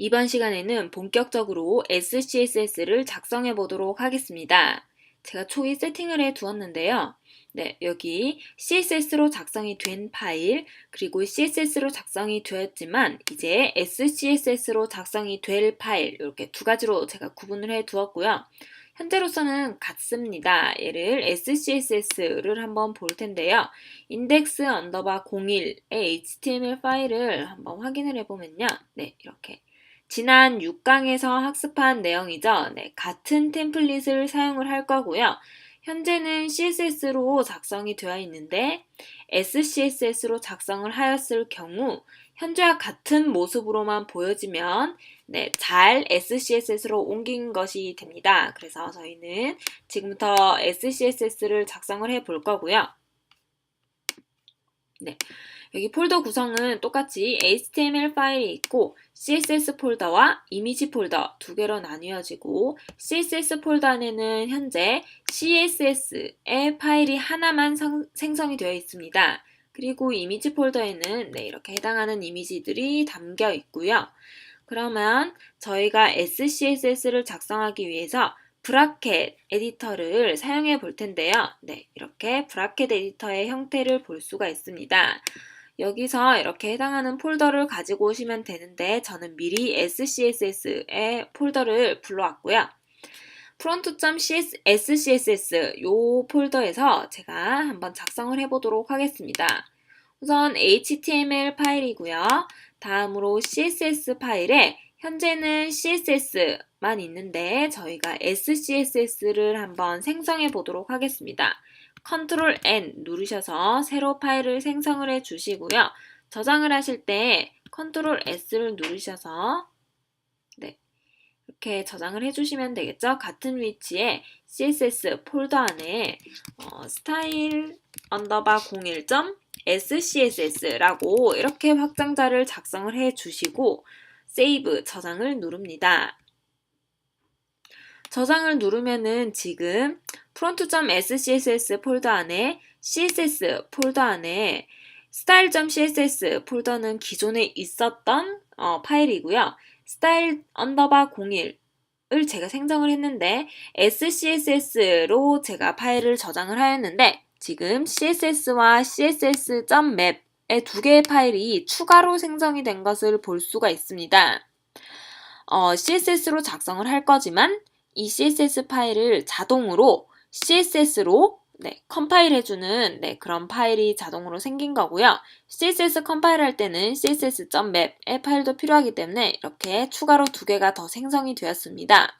이번 시간에는 본격적으로 SCSS를 작성해 보도록 하겠습니다. 제가 초기 세팅을 해 두었는데요. 네, 여기 CSS로 작성이 된 파일, 그리고 CSS로 작성이 되었지만 이제 SCSS로 작성이 될 파일 이렇게 두 가지로 제가 구분을 해 두었고요. 현재로서는 같습니다. 얘를 SCSS를 한번 볼 텐데요. index 언더바 01의 HTML 파일을 한번 확인을 해보면요. 네, 이렇게 지난 6강에서 학습한 내용이죠. 네, 같은 템플릿을 사용을 할 거고요. 현재는 CSS로 작성이 되어 있는데 SCSS로 작성을 하였을 경우 현재와 같은 모습으로만 보여지면 네, 잘 SCSS로 옮긴 것이 됩니다. 그래서 저희는 지금부터 SCSS를 작성을 해 볼 거고요. 네. 여기 폴더 구성은 똑같이 HTML 파일이 있고 CSS 폴더와 이미지 폴더 두 개로 나뉘어지고 CSS 폴더 안에는 현재 CSS의 파일이 하나만 성, 생성이 되어 있습니다. 그리고 이미지 폴더에는 네, 이렇게 해당하는 이미지들이 담겨 있고요. 그러면 저희가 SCSS를 작성하기 위해서 브라켓 에디터를 사용해 볼 텐데요. 네, 이렇게 브라켓 에디터의 형태를 볼 수가 있습니다. 여기서 이렇게 해당하는 폴더를 가지고 오시면 되는데 저는 미리 SCSS의 폴더를 불러왔고요. front.scss 요 폴더에서 제가 한번 작성을 해보도록 하겠습니다. 우선 HTML 파일이고요. 다음으로 CSS 파일에 현재는 CSS만 있는데 저희가 SCSS를 한번 생성해 보도록 하겠습니다. 컨트롤 N 누르셔서 새로 파일을 생성을 해 주시고요. 저장을 하실 때 컨트롤 S를 누르셔서 네, 이렇게 저장을 해주시면 되겠죠. 같은 위치에 CSS 폴더 안에 어, 스타일 언더바 01.scss라고 이렇게 확장자를 작성을 해 주시고 세이브 저장을 누릅니다. 저장을 누르면은 지금 front.scss 폴더 안에 css 폴더 안에 style.css 폴더는 기존에 있었던 어, 파일이고요. style 언더바 01을 제가 생성을 했는데 SCSS로 제가 파일을 저장을 하였는데 지금 CSS와 CSS.map의 두 개의 파일이 추가로 생성이 된 것을 볼 수가 있습니다. 어, CSS로 작성을 할 거지만 이 CSS 파일을 자동으로 CSS로 네, 컴파일 해주는 네, 그런 파일이 자동으로 생긴 거고요. CSS 컴파일 할 때는 css.map의 파일도 필요하기 때문에 이렇게 추가로 두 개가 더 생성이 되었습니다.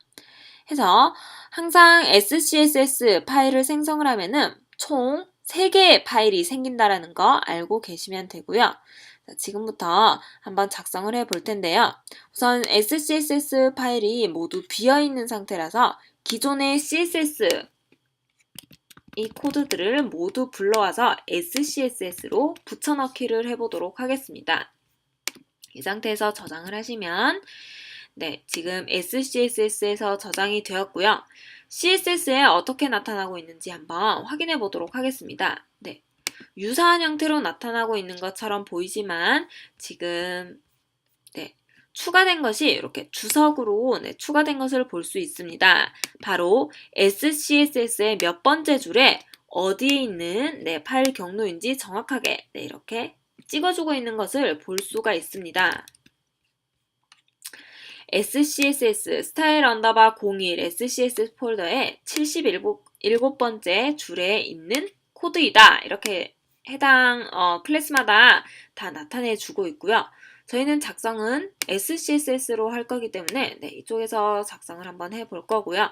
해서 항상 SCSS 파일을 생성을 하면은 총 3개의 파일이 생긴다라는 거 알고 계시면 되고요. 지금부터 한번 작성을 해 볼 텐데요. 우선 SCSS 파일이 모두 비어 있는 상태라서 기존의 CSS 이 코드들을 모두 불러와서 SCSS로 붙여넣기를 해보도록 하겠습니다. 이 상태에서 저장을 하시면 네, 지금 SCSS에서 저장이 되었고요. CSS에 어떻게 나타나고 있는지 한번 확인해 보도록 하겠습니다. 네, 유사한 형태로 나타나고 있는 것처럼 보이지만 지금 네, 추가된 것이 이렇게 주석으로 네, 추가된 것을 볼 수 있습니다. 바로 SCSS의 몇 번째 줄에 어디에 있는 네, 파일 경로인지 정확하게 네, 이렇게 찍어주고 있는 것을 볼 수가 있습니다. SCSS 스타일 언더바 01 SCSS 폴더에 77번째 줄에 있는 코드이다. 이렇게 해당 어, 클래스마다 다 나타내 주고 있고요. 저희는 작성은 SCSS로 할 거기 때문에 네, 이쪽에서 작성을 한번 해 볼 거고요.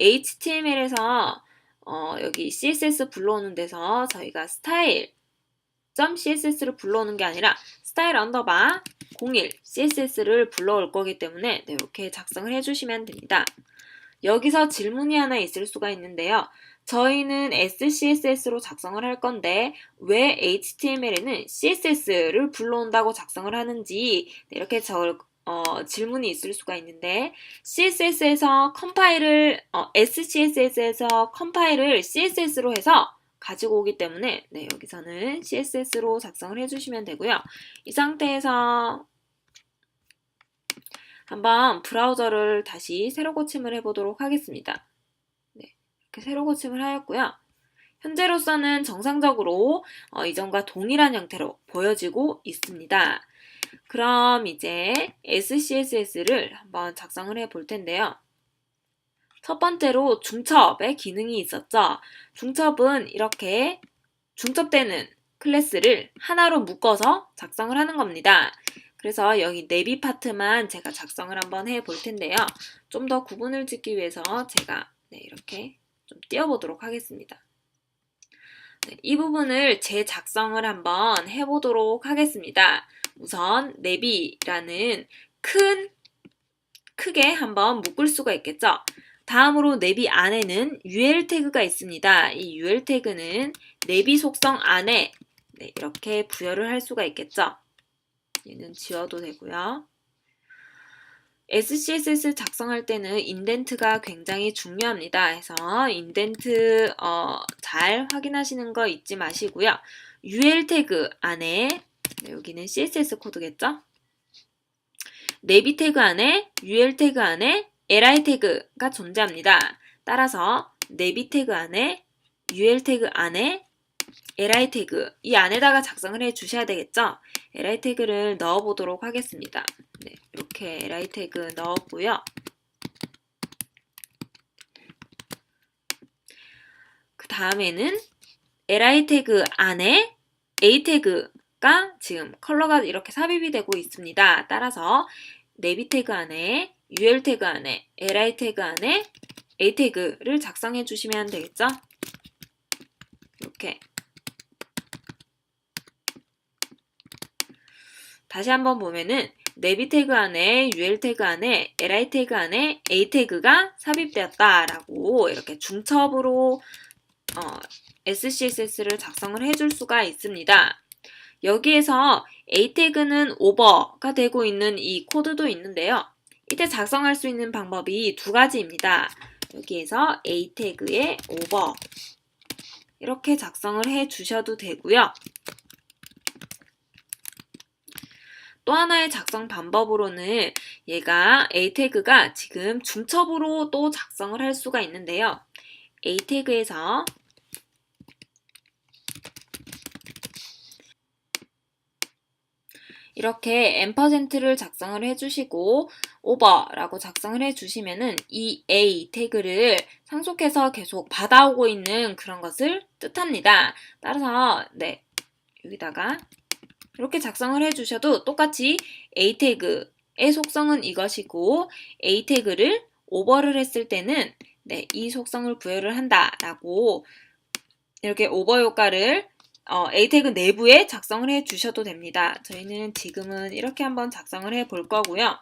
HTML에서 어, 여기 CSS 불러오는 데서 저희가 스타일 .css를 불러오는 게 아니라 스타일 언더바 01 CSS를 불러올 거기 때문에 네, 이렇게 작성을 해주시면 됩니다. 여기서 질문이 하나 있을 수가 있는데요. 저희는 SCSS로 작성을 할 건데 왜 HTML에는 CSS를 불러온다고 작성을 하는지 네, 이렇게 저, 어, 질문이 있을 수가 있는데 CSS에서 컴파일을 어, SCSS에서 컴파일을 CSS로 해서 가지고 오기 때문에 네, 여기서는 CSS로 작성을 해주시면 되고요. 이 상태에서 한번 브라우저를 다시 새로 고침을 해보도록 하겠습니다. 네, 이렇게 새로 고침을 하였고요. 현재로서는 정상적으로 어, 이전과 동일한 형태로 보여지고 있습니다. 그럼 이제 SCSS를 한번 작성을 해 볼 텐데요. 첫 번째로 중첩의 기능이 있었죠. 중첩은 이렇게 중첩되는 클래스를 하나로 묶어서 작성을 하는 겁니다. 그래서 여기 내비 파트만 제가 작성을 한번 해 볼 텐데요. 좀 더 구분을 짓기 위해서 제가 네, 이렇게 좀 띄워보도록 하겠습니다. 네, 이 부분을 재작성을 한번 해보도록 하겠습니다. 우선 내비라는 큰 크게 한번 묶을 수가 있겠죠. 다음으로 내비 안에는 UL 태그가 있습니다. 이 UL 태그는 내비 속성 안에 네, 이렇게 부여를 할 수가 있겠죠. 얘는 지워도 되고요. SCSS 작성할 때는 인덴트가 굉장히 중요합니다. 그래서 인덴트 어, 잘 확인하시는 거 잊지 마시고요. UL 태그 안에 네, 여기는 CSS 코드겠죠? 내비 태그 안에 UL 태그 안에 li 태그가 존재합니다. 따라서 내비 태그 안에 UL 태그 안에 li 태그 이 안에다가 작성을 해 주셔야 되겠죠? li 태그를 넣어 보도록 하겠습니다. 네, 이렇게 li 태그 넣었고요. 그 다음에는 li 태그 안에 a 태그가 지금 컬러가 이렇게 삽입이 되고 있습니다. 따라서 내비 태그 안에 ul 태그 안에 li 태그 안에 a 태그를 작성해 주시면 되겠죠? 이렇게 다시 한번 보면은 내비 태그 안에 ul 태그 안에 li 태그 안에 a 태그가 삽입되었다라고 이렇게 중첩으로 어, SCSS를 작성을 해줄 수가 있습니다. 여기에서 a 태그는 오버가 되고 있는 이 코드도 있는데요. 이때 작성할 수 있는 방법이 두 가지입니다. 여기에서 a 태그의 오버 이렇게 작성을 해 주셔도 되고요. 또 하나의 작성 방법으로는 얘가 a 태그가 지금 중첩으로 또 작성을 할 수가 있는데요. a 태그에서 이렇게 앰퍼센트를 작성을 해주시고 오버라고 작성을 해주시면은 이 a 태그를 상속해서 계속 받아오고 있는 그런 것을 뜻합니다. 따라서 네 여기다가 이렇게 작성을 해주셔도 똑같이 a 태그의 속성은 이것이고 a 태그를 오버를 했을 때는 네, 이 속성을 부여를 한다라고 이렇게 오버 효과를 어, A 태그 내부에 작성을 해 주셔도 됩니다. 저희는 지금은 이렇게 한번 작성을 해 볼 거고요.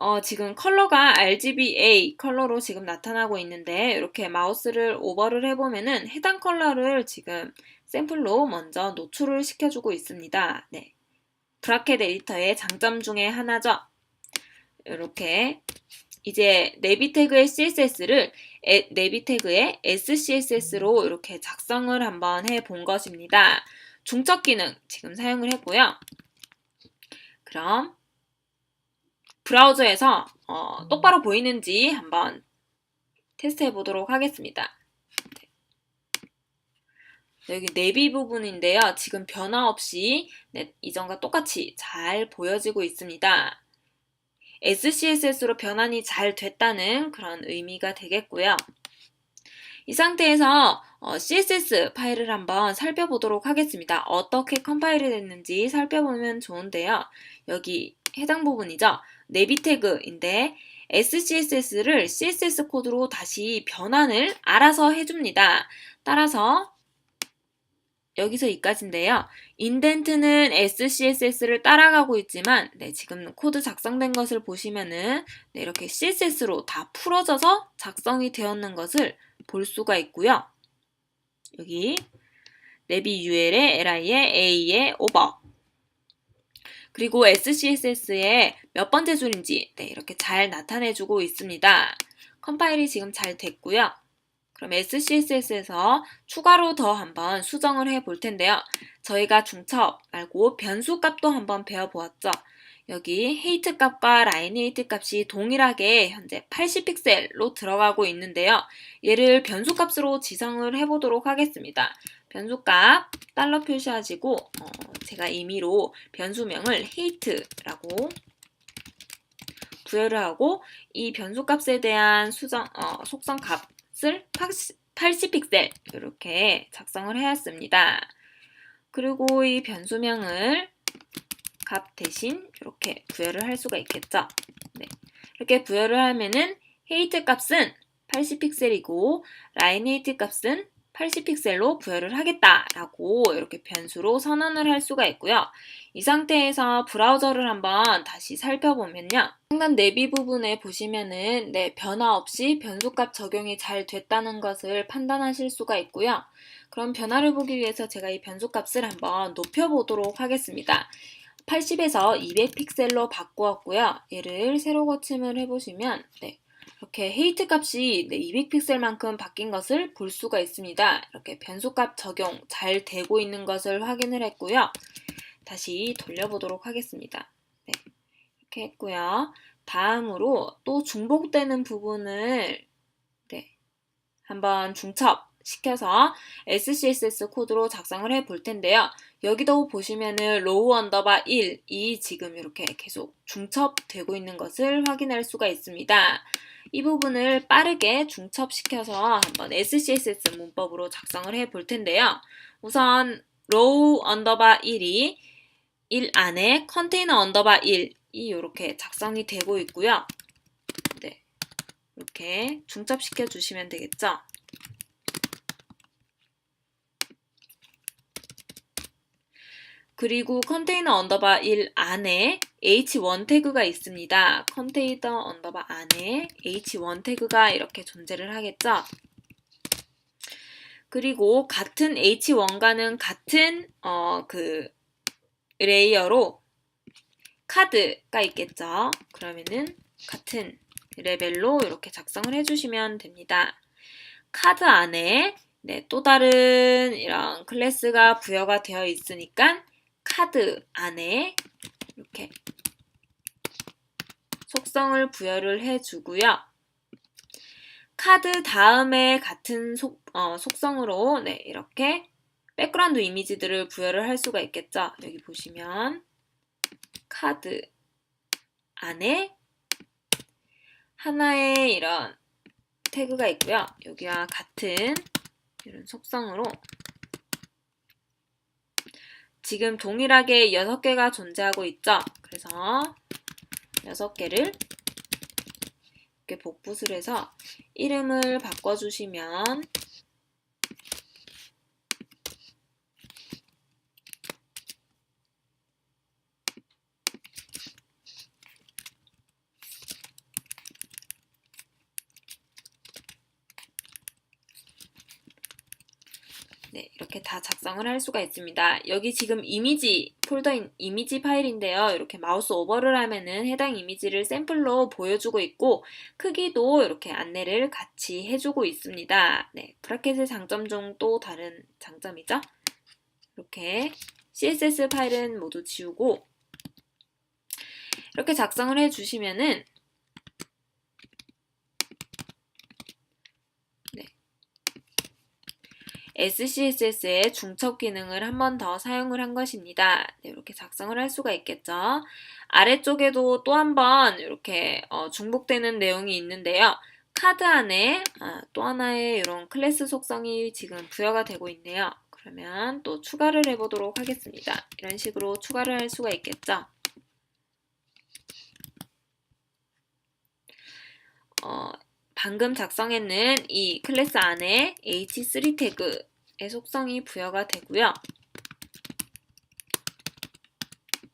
어, 지금 컬러가 RGBA 컬러로 지금 나타나고 있는데 이렇게 마우스를 오버를 해보면은 해당 컬러를 지금 샘플로 먼저 노출을 시켜주고 있습니다. 네. 브라켓 에디터의 장점 중에 하나죠. 이렇게 이제 내비 태그의 CSS를 내비 태그의 SCSS로 이렇게 작성을 한번 해 본 것입니다. 중첩 기능 지금 사용을 했고요. 그럼 브라우저에서 어, 똑바로 보이는지 한번 테스트해 보도록 하겠습니다. 네. 여기 내비 부분인데요. 지금 변화 없이 네, 이전과 똑같이 잘 보여지고 있습니다. SCSS로 변환이 잘 됐다는 그런 의미가 되겠고요. 이 상태에서 어, CSS 파일을 한번 살펴보도록 하겠습니다. 어떻게 컴파일이 됐는지 살펴보면 좋은데요. 여기 해당 부분이죠. 내비 태그인데 SCSS를 CSS 코드로 다시 변환을 알아서 해줍니다. 따라서 여기서 이까지인데요. 인덴트는 SCSS를 따라가고 있지만 네, 지금 코드 작성된 것을 보시면은 네, 이렇게 CSS로 다 풀어져서 작성이 되었는 것을 볼 수가 있고요. 여기 내비 UL의 LI의 A의 오버 그리고 SCSS의 몇 번째 줄인지 네, 이렇게 잘 나타내주고 있습니다. 컴파일이 지금 잘 됐고요. 그럼 SCSS에서 추가로 더 한번 수정을 해 볼 텐데요. 저희가 중첩 말고 변수 값도 한번 배워보았죠. 여기 헤이트 값과 라인 헤이트 값이 동일하게 현재 80픽셀로 들어가고 있는데요. 얘를 변수 값으로 지정을 해보도록 하겠습니다. 변수값 달러 표시하시고 어, 제가 임의로 변수명을 헤이트라고 부여를 하고 이 변수값에 대한 수정 어, 속성 값을 80픽셀 이렇게 작성을 해왔습니다. 그리고 이 변수명을 값 대신 이렇게 부여를 할 수가 있겠죠. 네. 이렇게 부여를 하면은 헤이트 값은 80픽셀이고 라인 헤이트 값은 80픽셀로 부여를 하겠다라고 이렇게 변수로 선언을 할 수가 있고요. 이 상태에서 브라우저를 한번 다시 살펴보면요. 상단 내비 부분에 보시면은 네, 변화 없이 변수값 적용이 잘 됐다는 것을 판단하실 수가 있고요. 그럼 변화를 보기 위해서 제가 이 변수값을 한번 높여보도록 하겠습니다. 80에서 200픽셀로 바꾸었고요. 얘를 세로 거침을 해보시면 네, 이렇게 헤이트 값이 네, 200픽셀만큼 바뀐 것을 볼 수가 있습니다. 이렇게 변수값 적용 잘 되고 있는 것을 확인을 했고요. 다시 돌려보도록 하겠습니다. 네, 이렇게 했고요. 다음으로 또 중복되는 부분을 네, 한번 중첩 시켜서 SCSS 코드로 작성을 해 볼 텐데요. 여기도 보시면은 로우 언더바 1이 지금 이렇게 계속 중첩되고 있는 것을 확인할 수가 있습니다. 이 부분을 빠르게 중첩시켜서 한번 SCSS 문법으로 작성을 해 볼 텐데요. 우선 로우 언더바 1이 1 안에 컨테이너 언더바 1이 이렇게 작성이 되고 있고요. 네. 이렇게 중첩시켜 주시면 되겠죠. 그리고 컨테이너 언더바 1 안에 h1 태그가 있습니다. 컨테이너 언더바 안에 h1 태그가 이렇게 존재를 하겠죠. 그리고 같은 h1과는 같은 어, 그 레이어로 카드가 있겠죠. 그러면은 같은 레벨로 이렇게 작성을 해주시면 됩니다. 카드 안에 네, 또 다른 이런 클래스가 부여가 되어 있으니까 카드 안에 이렇게 속성을 부여를 해주고요. 카드 다음에 같은 속, 어, 속성으로 네, 이렇게 백그라운드 이미지들을 부여를 할 수가 있겠죠. 여기 보시면 카드 안에 하나의 이런 태그가 있고요. 여기와 같은 이런 속성으로 지금 동일하게 6개가 존재하고 있죠. 그래서 6개를 이렇게 복붙을 해서 이름을 바꿔주시면 네, 이렇게 다 작성을 할 수가 있습니다. 여기 지금 이미지 폴더인 이미지 파일인데요. 이렇게 마우스 오버를 하면은 해당 이미지를 샘플로 보여주고 있고 크기도 이렇게 안내를 같이 해주고 있습니다. 네, 브라켓의 장점 중 또 다른 장점이죠. 이렇게 CSS 파일은 모두 지우고 이렇게 작성을 해주시면은 SCSS의 중첩 기능을 한 번 더 사용을 한 것입니다. 네, 이렇게 작성을 할 수가 있겠죠. 아래쪽에도 또 한 번 이렇게 어, 중복되는 내용이 있는데요. 카드 안에 아, 또 하나의 이런 클래스 속성이 지금 부여가 되고 있네요. 그러면 또 추가를 해보도록 하겠습니다. 이런 식으로 추가를 할 수가 있겠죠. 어, 방금 작성했는 이 클래스 안에 h3 태그의 속성이 부여가 되고요.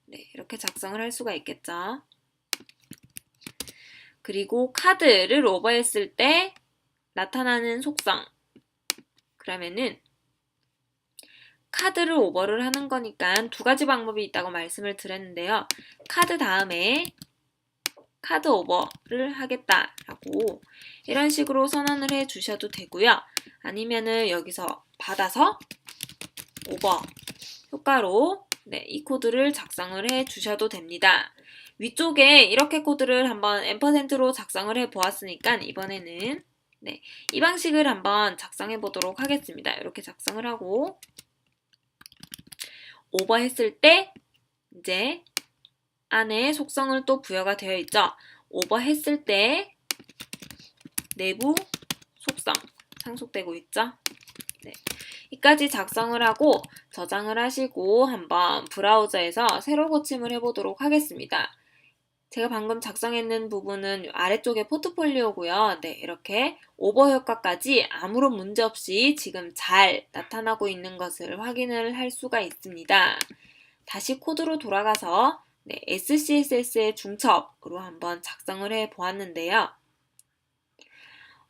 네, 이렇게 작성을 할 수가 있겠죠. 그리고 카드를 오버했을 때 나타나는 속성. 그러면은 카드를 오버를 하는 거니까 두 가지 방법이 있다고 말씀을 드렸는데요. 카드 다음에 카드 오버를 하겠다라고 이런 식으로 선언을 해 주셔도 되고요. 아니면은 여기서 받아서 오버 효과로 네, 이 코드를 작성을 해 주셔도 됩니다. 위쪽에 이렇게 코드를 한번 앰퍼센트로 작성을 해 보았으니까 이번에는 네, 이 방식을 한번 작성해 보도록 하겠습니다. 이렇게 작성을 하고 오버 했을 때 이제 안에 속성을 또 부여가 되어 있죠. 오버 했을 때 내부 속성 상속되고 있죠. 네. 이까지 작성을 하고 저장을 하시고 한번 브라우저에서 새로 고침을 해보도록 하겠습니다. 제가 방금 작성했는 부분은 아래쪽에 포트폴리오고요. 네, 이렇게 오버 효과까지 아무런 문제 없이 지금 잘 나타나고 있는 것을 확인을 할 수가 있습니다. 다시 코드로 돌아가서 네, SCSS의 중첩으로 한번 작성을 해 보았는데요.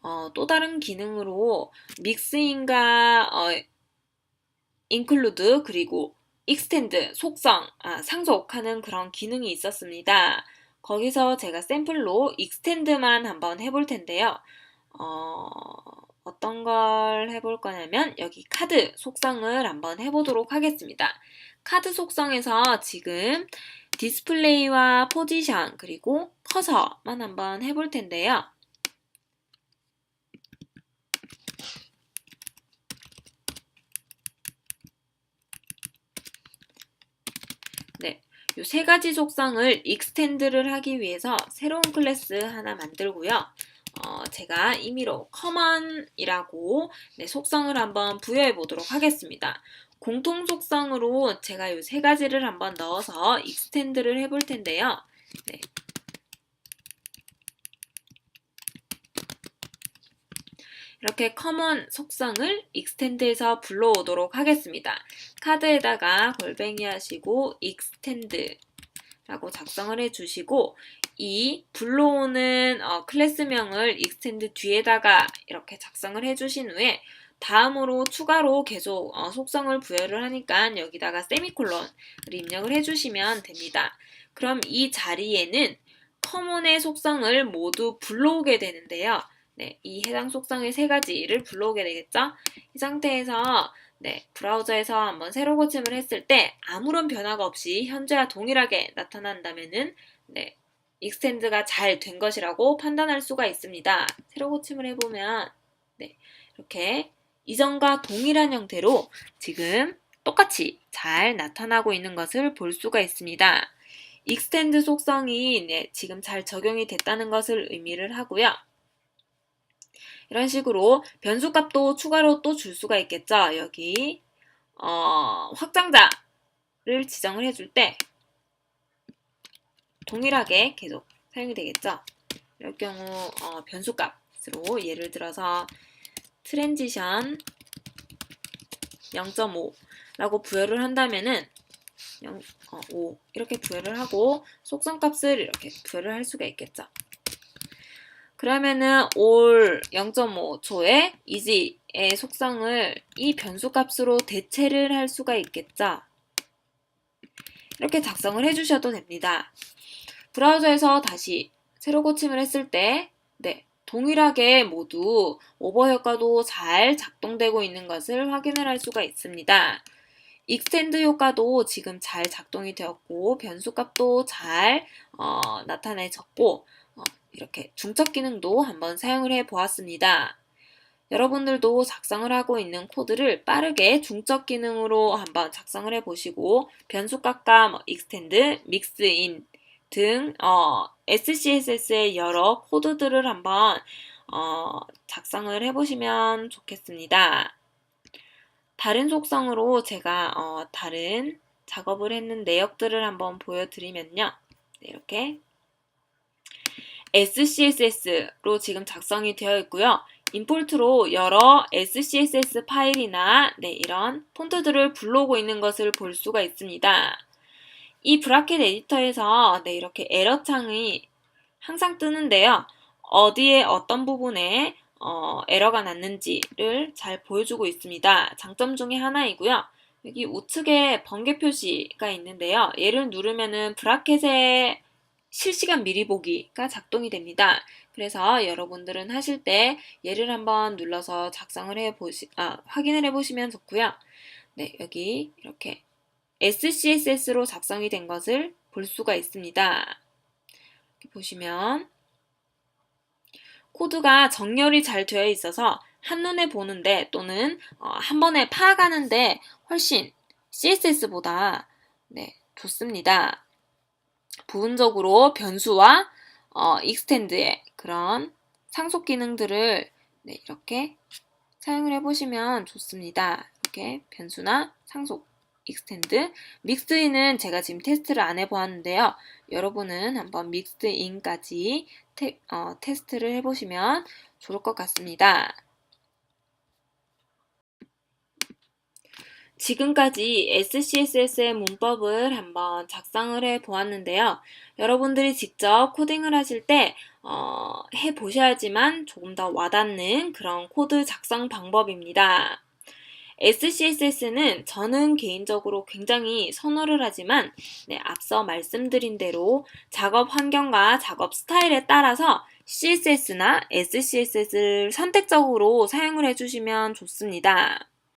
어, 또 다른 기능으로 믹스인과 어, 인클루드 그리고 익스텐드 속성 아, 상속하는 그런 기능이 있었습니다. 거기서 제가 샘플로 익스텐드만 한번 해볼 텐데요. 어, 어떤 걸 해볼 거냐면 여기 카드 속성을 한번 해보도록 하겠습니다. 카드 속성에서 지금 디스플레이와 포지션 그리고 커서만 한번 해볼 텐데요. 네, 이 세 가지 속성을 익스텐드를 하기 위해서 새로운 클래스 하나 만들고요. 어, 제가 임의로 커먼이라고 네, 속성을 한번 부여해 보도록 하겠습니다. 공통 속성으로 제가 이 세 가지를 한번 넣어서 익스텐드를 해볼 텐데요. 네. 이렇게 커먼 속성을 익스텐드해서 불러오도록 하겠습니다. 카드에다가 골뱅이 하시고 익스텐드 라고 작성을 해주시고 이 불러오는 어, 클래스명을 익스텐드 뒤에다가 이렇게 작성을 해주신 후에 다음으로 추가로 계속 어, 속성을 부여를 하니까 여기다가 세미콜론을 입력을 해주시면 됩니다. 그럼 이 자리에는 커먼의 속성을 모두 불러오게 되는데요. 네, 이 해당 속성의 세 가지를 불러오게 되겠죠? 이 상태에서 네, 브라우저에서 한번 새로 고침을 했을 때 아무런 변화가 없이 현재와 동일하게 나타난다면은 네, 익스텐드가 잘 된 것이라고 판단할 수가 있습니다. 새로 고침을 해보면 네, 이렇게 이전과 동일한 형태로 지금 똑같이 잘 나타나고 있는 것을 볼 수가 있습니다. 익스텐드 속성이 네, 지금 잘 적용이 됐다는 것을 의미를 하고요. 이런 식으로 변수값도 추가로 또 줄 수가 있겠죠. 여기 어, 확장자를 지정을 해줄 때 동일하게 계속 사용이 되겠죠. 이럴 경우 어, 변수값으로 예를 들어서 트랜지션 0.5라고 부여를 한다면은 0, 어, 5 이렇게 부여를 하고 속성값을 이렇게 부여를 할 수가 있겠죠. 그러면은 올 0.5초에 이지의 속성을 이 변수값으로 대체를 할 수가 있겠죠. 이렇게 작성을 해주셔도 됩니다. 브라우저에서 다시 새로 고침을 했을 때, 네, 동일하게 모두 오버 효과도 잘 작동되고 있는 것을 확인을 할 수가 있습니다. 익스텐드 효과도 지금 잘 작동이 되었고 변수값도 잘 어, 나타내졌고 어, 이렇게 중첩 기능도 한번 사용을 해 보았습니다. 여러분들도 작성을 하고 있는 코드를 빠르게 중첩 기능으로 한번 작성을 해 보시고 변수 값과 뭐 익스텐드, 믹스인 등 어, SCSS의 여러 코드들을 한번 어, 작성을 해 보시면 좋겠습니다. 다른 속성으로 제가 어, 다른 작업을 했는 내역들을 한번 보여드리면요. 네, 이렇게 SCSS로 지금 작성이 되어 있고요. 임포트로 여러 SCSS 파일이나 네, 이런 폰트들을 불러오고 있는 것을 볼 수가 있습니다. 이 브라켓 에디터에서 네, 이렇게 에러 창이 항상 뜨는데요. 어디에 어떤 부분에 어, 에러가 났는지를 잘 보여주고 있습니다. 장점 중에 하나이고요. 여기 우측에 번개 표시가 있는데요. 얘를 누르면은 브라켓의 실시간 미리 보기가 작동이 됩니다. 그래서 여러분들은 하실 때 얘를 한번 눌러서 작성을 해 보시, 아, 확인을 해 보시면 좋고요. 네, 여기 이렇게 SCSS로 작성이 된 것을 볼 수가 있습니다. 보시면 코드가 정렬이 잘 되어 있어서 한눈에 보는데 또는 어, 한 번에 파악하는데 훨씬 CSS보다 네, 좋습니다. 부분적으로 변수와 어, 익스텐드의 그런 상속 기능들을 네, 이렇게 사용을 해보시면 좋습니다. 이렇게 변수나 상속, 익스텐드, 믹스인은 제가 지금 테스트를 안 해보았는데요. 여러분은 한번 믹스인까지 테, 어, 테스트를 해보시면 좋을 것 같습니다. 지금까지 SCSS의 문법을 한번 작성을 해 보았는데요. 여러분들이 직접 코딩을 하실 때, 어, 해 보셔야지만 조금 더 와닿는 그런 코드 작성 방법입니다. SCSS는 저는 개인적으로 굉장히 선호를 하지만, 네, 앞서 말씀드린 대로 작업 환경과 작업 스타일에 따라서 CSS나 SCSS를 선택적으로 사용을 해주시면 좋습니다.